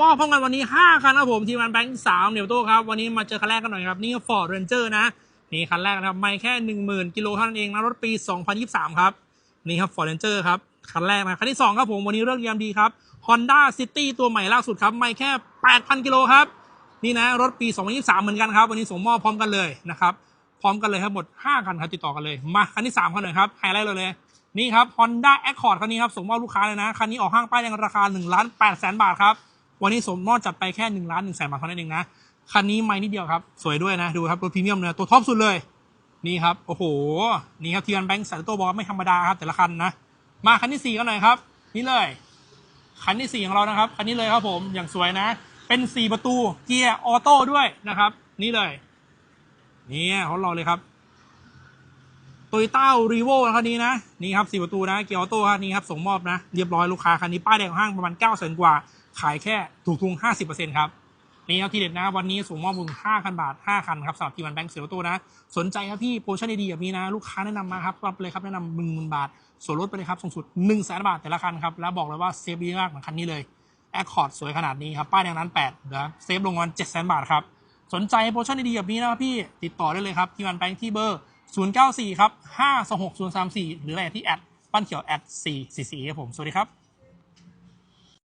มอพร้อมกันวันนี้ 5 คันครับผมทีมงานแบงค์สามเดี๋ยวโต้ครับ วันนี้มาเจอคันแรกกันหน่อยครับ นี่ฟอร์ดเรนเจอร์นะ นี่คันแรกนะครับ ไม่แค่ 10,000 กิโลเท่านั้นเองนะรถปี 2023 ครับ นี่ครับฟอร์ดเรนเจอร์ครับ คันแรกนะคันที่ 2 ครับผมวันนี้เรื่องยามดีครับ Honda City ตัวใหม่ล่าสุดครับ ไม่แค่ 8,000 กิโลครับ นี่นะรถปี 2023 เหมือนกันครับ วันนี้ส่งมอบพร้อมกันเลยนะครับพร้อมกันเลยครับหมด 5 คันครับติดต่อกันเลยมาคันที่3คันหน่อยครับไฮไลท์เลยเลยนี่ครับ Honda Accord คันนี้ครับส่งมอบลูกค้าเลยนะคันนี้ออกห้างป้ายแดงราคา1ล้าน8แสนบาทครับ วันนี้สมมอบจัดไปแค่1ล้าน1แสนบาทเท่านั้นเองนะคันนี้ไม่นิดเดียวครับ สวยด้วยนะ ดูครับรถพรีเมียมเลยตัวท็อปสุดเลย นี่ครับ โอ้โห นี่ครับทีมแบงค์สายตัวบอกว่าไม่ธรรมดาครับ แต่ละคันนะ มาคันที่4กันหน่อยครับ นี่เลย คันที่4ของเรานะครับ คันนี้เลยครับผม อย่างสวยนะ เป็น4ประตูเกียร์ออโต้ด้วยนะครับ นี่เลย นี่เขารอเลยครับ โตโยต้ารีโวคันนี้นะ นี่ครับสี่ประตูนะ เกียร์ออโต้คันนี้ครับ ส่งมอบนะ เรียบร้อยลูกค้าคันนี้ป้ายแดงห้างประมาณ9ก้าแสนกว่า ขายแค่ถูกทุง50%ครับ นี่ครับทีเด็ดนะ วันนี้ส่งมอบมูล5,000บาท 5 คันครับสำหรับทีมวันแบงค์เสียตัวนะ สนใจครับพี่โปรโมชั่นดีๆแบบนี้นะ ลูกค้าแนะนำมาครับรับเลยครับแนะนำหนึ่งหมื่นบาท ส่วนลดไปเลยครับสูงสุด1นึ่งแสนบาทแต่ละคันครับแล้วบอกเลยว่าเซฟดีมากเหมือนคันนี้เลยแอคคอร์ดสวยขนาดนี้ครับป้ายแดงนั้น8เหลือเซฟลงวัน7 0 0 0 0 บาทครับสนใจโปรโมชั่นดีๆแบบนี้นะครับพี่ติดต่อได้เลยครับที่วันแบงค์ที่เบอร์ 094 ครับ 526 034 หรืออะไรที่แอดปั้นเขียวแอด444ครับผม สวัสดีครับ